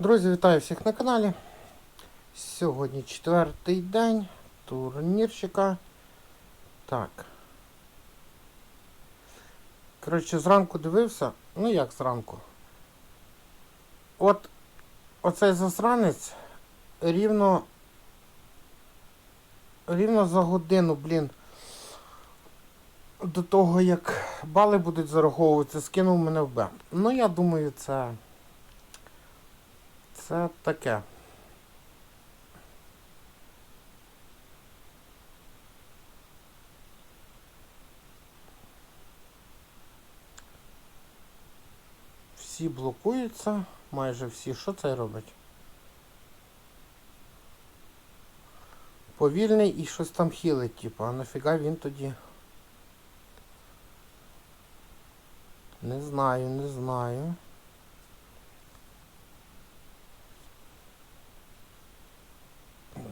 Друзі, вітаю всіх на каналі. Сьогодні четвертий день турнірчика. Так. Коротше, зранку дивився. Ну як зранку? От оцей засранець рівно. Рівно за годину, блін. До того, як бали будуть зараховуватися, скинув мене в Б. Ну, я думаю, це. Це таке. Всі блокуються, майже всі. Що це робить? Повільний і щось там хілить, типу, а нафіга він тоді? Не знаю, не знаю.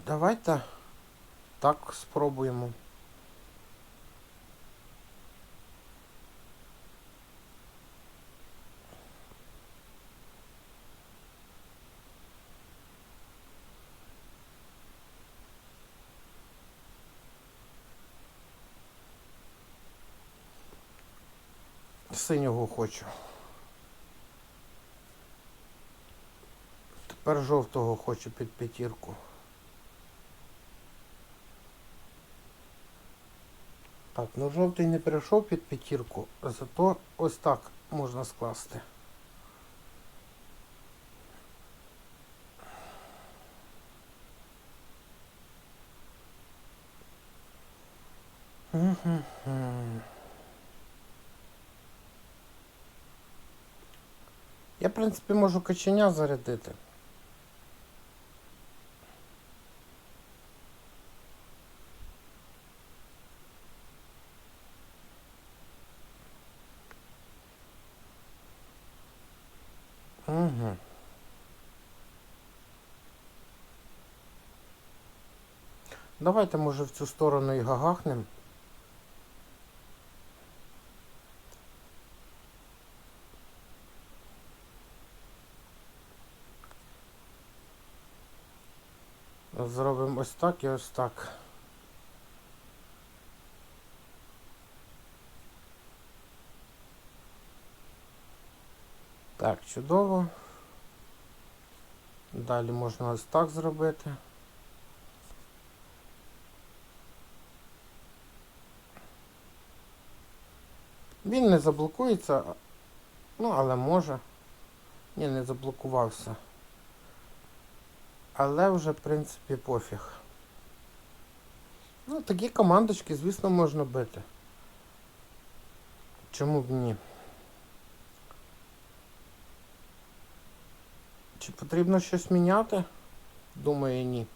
Давайте так спробуємо. Синього хочу. Тепер жовтого хочу під п'ятірку. Так, ну жовтий не перейшов під п'ятірку, зато ось так можна скласти. Я, в принципі, можу каченя зарядити. Угу. Давайте, може, в цю сторону і гагахнем. Зробимо ось так і ось так. Так, чудово. Далі можна ось так зробити. Він не заблокується, ну, але може. Ні, не заблокувався. Але вже, в принципі, пофіг. Ну, такі командочки, звісно, можна бити. Чому б ні? Чи потрібно щось міняти? Думаю, ні.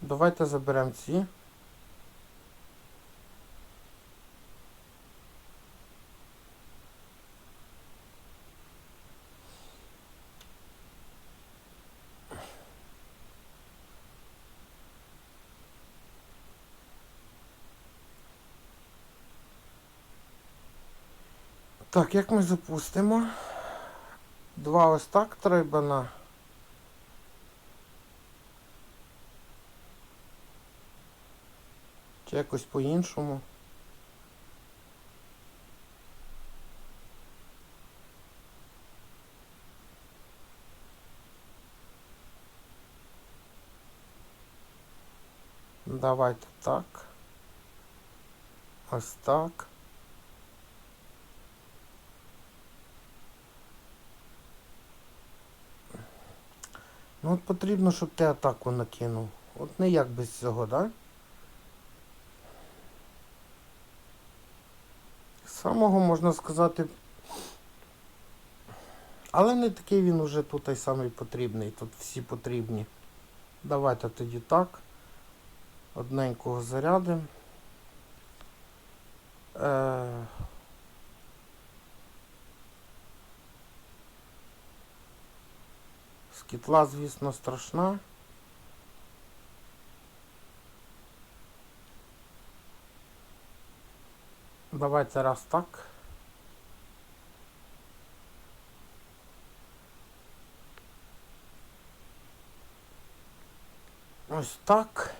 Давайте заберемо ці. Так, як ми запустимо? Два ось так треба на. Чи якось по-іншому. Давайте так. Ось так. Ну от потрібно, щоб ти атаку накинув. От не як без цього, да? Самого можна сказати. Але не такий він уже тут і самий потрібний. Тут всі потрібні. Давайте тоді так. Одненького зарядимо. Е... Скітла, звісно, страшна. Давайте раз так. Ось так.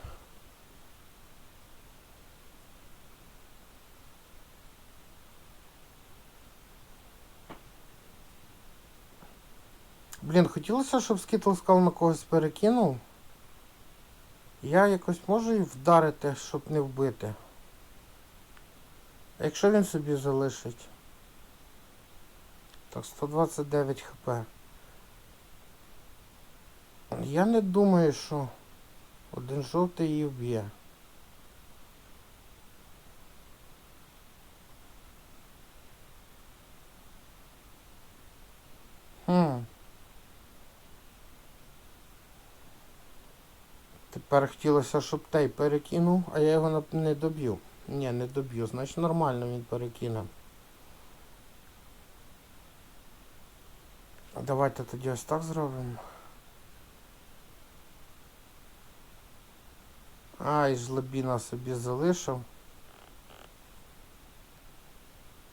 Блін, хотілося, щоб Скітл скал на когось перекинув. Я якось можу і вдарити, щоб не вбити. Якщо він собі залишить? Так, 129 хп. Я не думаю, що один жовтий її вб'є. Хм. Тепер хотілося, щоб той перекинув, а я його не доб'ю. Ні, не доб'ю, значить нормально він перекине. Давайте тоді ось так зробимо. Ай, жлобіна собі залишив.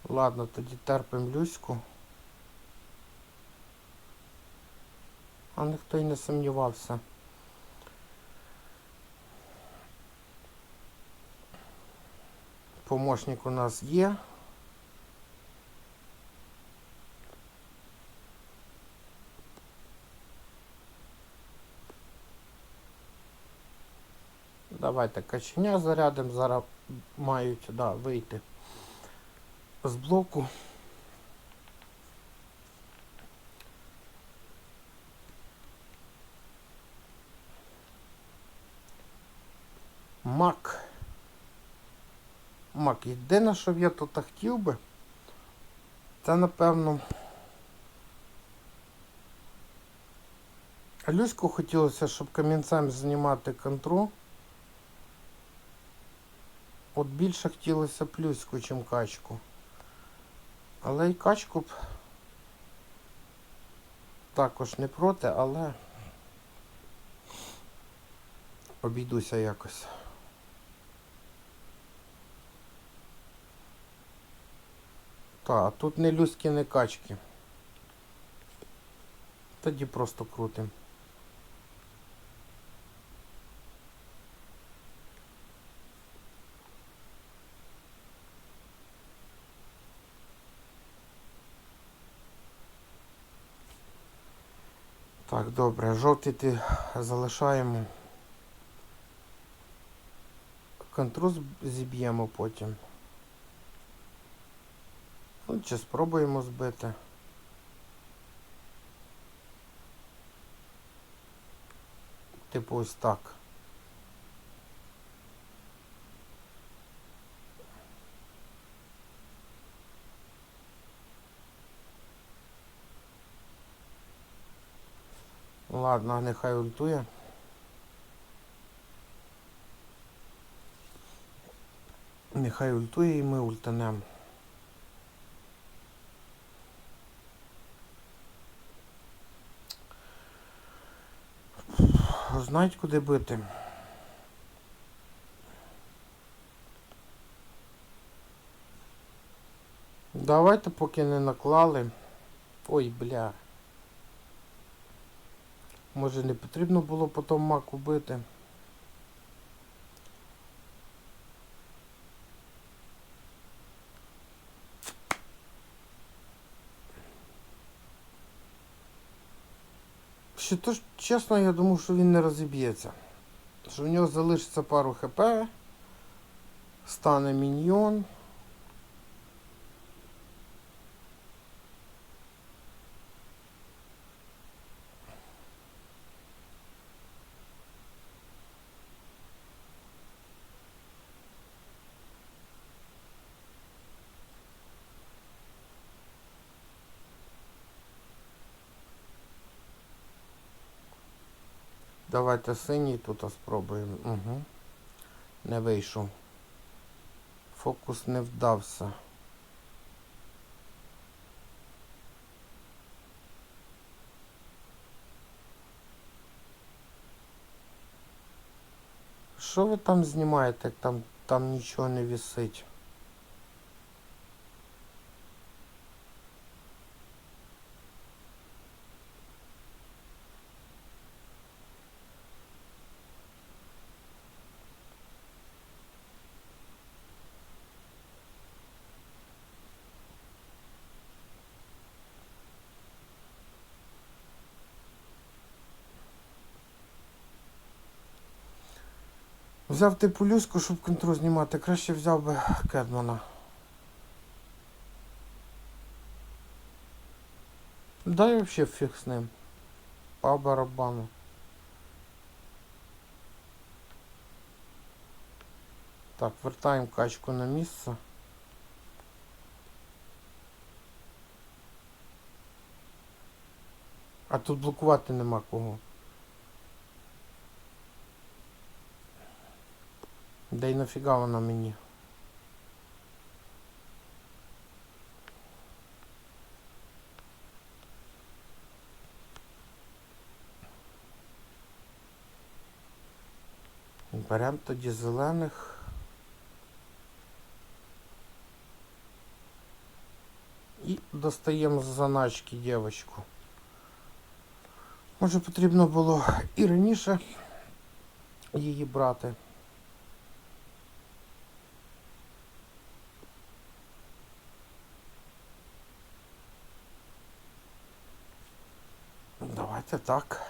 Ладно, тоді терпим Люську. А ніхто й не сумнівався. Помощник у нас є. Давайте каченя зарядимо, зараз мають да, вийти з блоку. Мак. Мак, єдине, що б я тут хотів би, це напевно. Люську хотілося, щоб камінцем знімати контру. От більше хотілося б люську, чим качку. Але і качку б також не проти, але обійдуся якось. Та, тут не люськи, не качки. Тоді просто крутим. Так, добре, жовтий ти залишаємо. Контру з- зіб'ємо потім. Ну, чи спробуємо збити. Типу ось так. Ладно, нехай ультує. Нехай ультує і ми ультанем. Знають, куди бити. Давайте поки не наклали. Ой, бля. Може не потрібно було потім маку убити. Ще то чесно, я думав, що він не розіб'ється. Що в нього залишиться пару хп, стане міньйон. Давайте синій тут спробуємо. Угу. Не вийшов. Фокус не вдався. Що ви там знімаєте? Там, там нічого не висить. Взяв ти полюску, щоб контроль знімати, краще взяв би Кедмана. Да і взагалі фіг з ним. По барабану. Так, вертаємо качку на місце. А тут блокувати нема кого. Да й нафіга вона мені? Беремо тоді зелених. І достаємо з заначки дівчинку. Може потрібно було і раніше її брати. Давайте так.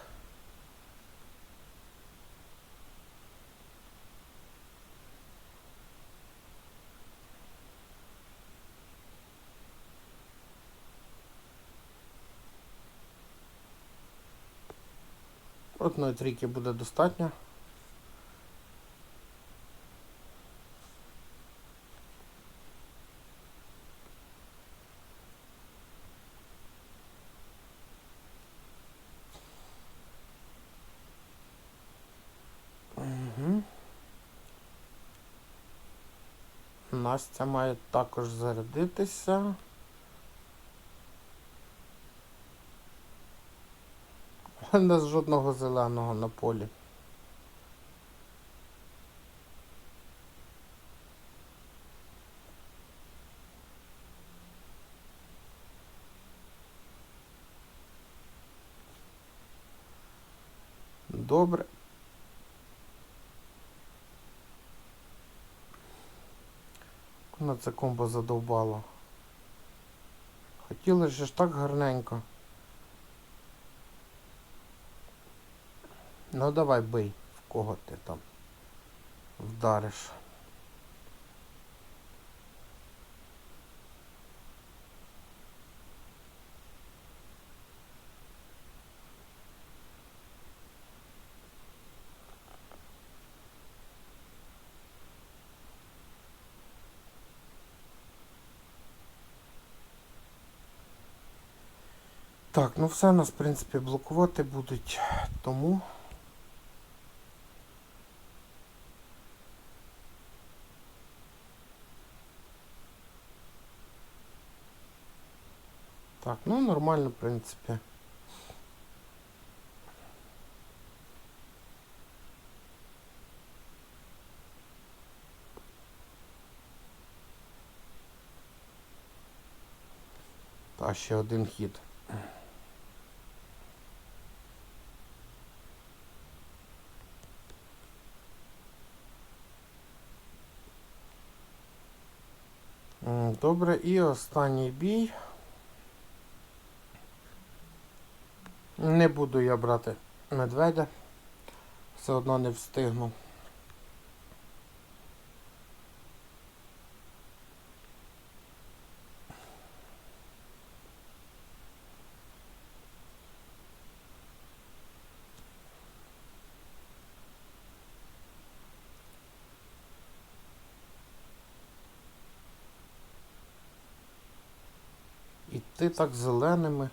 Одної трійки буде достатньо. Угу. Настя має також зарядитися. У нас жодного зеленого на полі. Добре. Вона це комбо задовбало. Хотілося ж так гарненько. Ну давай бий, в кого ти там вдариш. Так, ну все нас, в принципі, блокувати будуть, тому. Так, ну нормально, в принципі. Та ще один хід. Добре, і останній бій. Не буду я брати медведя. Все одно не встигну. Іти так зеленими.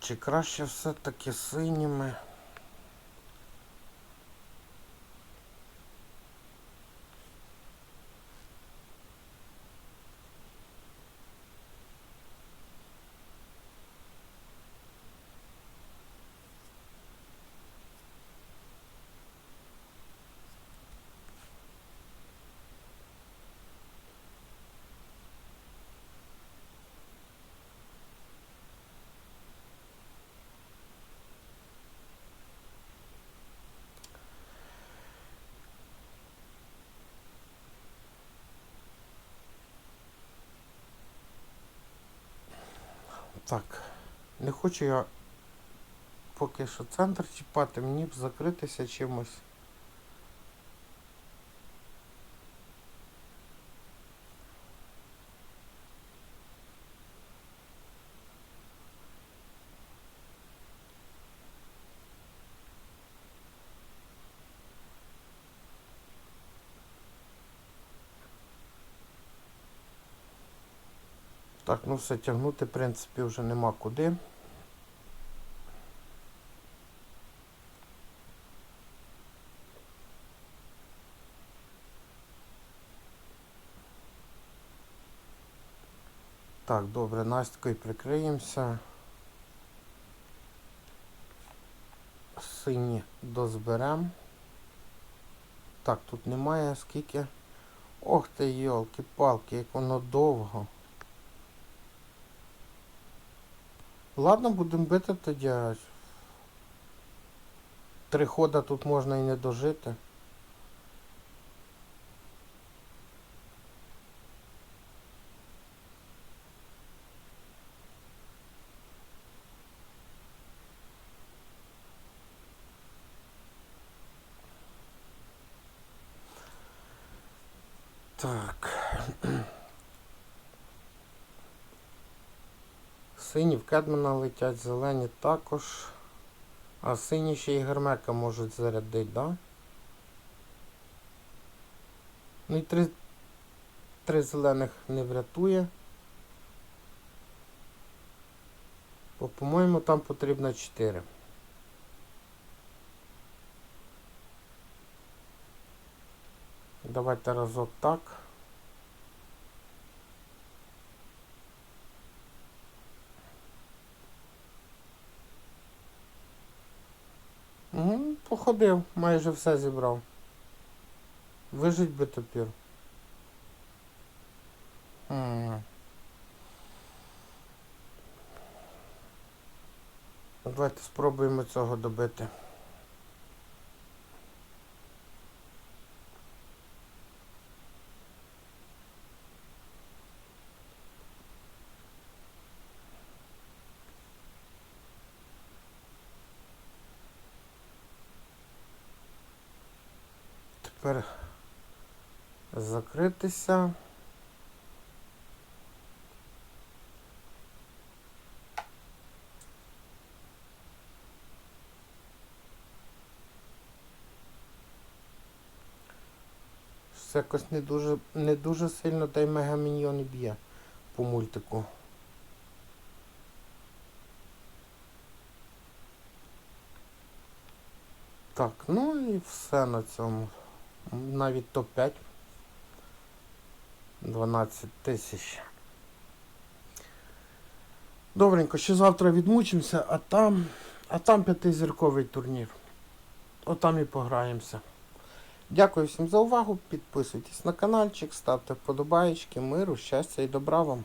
Чи краще все-таки синіми? Так. Не хочу я поки що центр чіпати, мені б закритися чимось. Так, ну все, тягнути, в принципі, вже нема куди. Так, добре, Настькою прикриємося. Сині дозберем. Так, тут немає скільки. Ох ти, йолки-палки, як воно довго. Ладно, будемо бити тоді. Три хода тут можна і не дожити. Так. Сині в Кедмана летять, зелені також. А сині ще і гермека можуть зарядити, да? Ну і три, три зелених не врятує. Бо, по-моєму, там потрібно 4. Давайте разок так. Угу, походив, майже все зібрав. Вижить би тепер. Давайте спробуємо цього добити. Тепер закритися. Щось якось не дуже, не дуже сильно та й мегаміньйон б'є по мультику. Так, ну і все на цьому. Навіть топ-5. 12 тисяч. Добренько, ще завтра відмучимося, а там, а там п'ятизірковий турнір. Отам і пограємося. Дякую всім за увагу. Підписуйтесь на каналчик, ставте вподобаєчки, миру, щастя і добра вам.